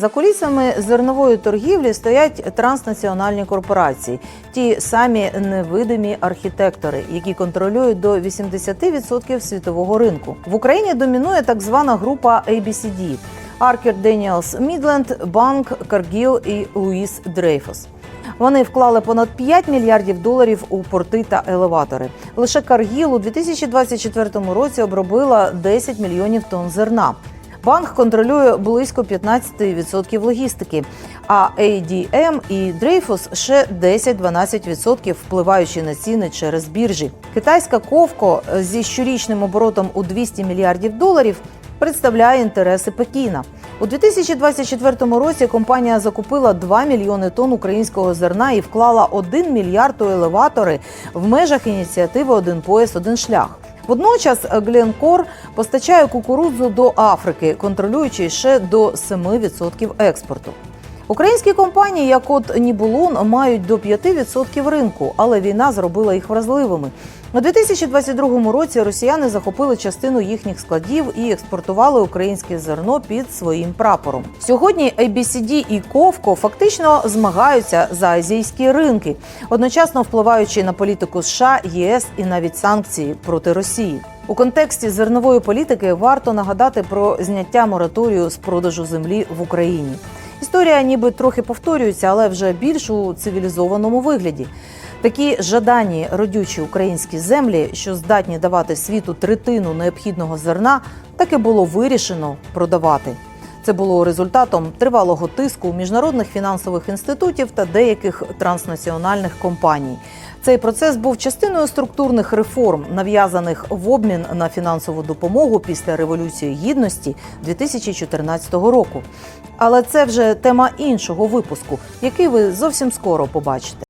За кулісами зернової торгівлі стоять транснаціональні корпорації, ті самі невидимі архітектори, які контролюють до 80% світового ринку. В Україні домінує так звана група ABCD – Аркер Деніелс Мідленд, Банк, Каргіл і Луїс Дрейфус. Вони вклали понад 5 мільярдів доларів у порти та елеватори. Лише Каргіл у 2024 році обробила 10 мільйонів тонн зерна. Банк контролює близько 15% логістики, а ADM і Дрейфус ще 10-12% впливаючи на ціни через біржі. Китайська Ковко зі щорічним оборотом у 200 мільярдів доларів представляє інтереси Пекіна. У 2024 році компанія закупила 2 мільйони тонн українського зерна і вклала 1 мільярд у елеватори в межах ініціативи Один пояс, один шлях. Водночас Гленкор постачає кукурудзу до Африки, контролюючи ще до 7% експорту. Українські компанії, як от Нібулон, мають до 5% ринку, але війна зробила їх вразливими. У 2022 році росіяни захопили частину їхніх складів і експортували українське зерно під своїм прапором. Сьогодні ABCD і Ковко фактично змагаються за азійські ринки, одночасно впливаючи на політику США, ЄС і навіть санкції проти Росії. У контексті зернової політики варто нагадати про зняття мораторію з продажу землі в Україні. Історія ніби трохи повторюється, але вже більш у цивілізованому вигляді. Такі жадані родючі українські землі, що здатні давати світу третину необхідного зерна, таки було вирішено продавати. Це було результатом тривалого тиску міжнародних фінансових інститутів та деяких транснаціональних компаній. Цей процес був частиною структурних реформ, нав'язаних в обмін на фінансову допомогу після революції гідності 2014 року. Але це вже тема іншого випуску, який ви зовсім скоро побачите.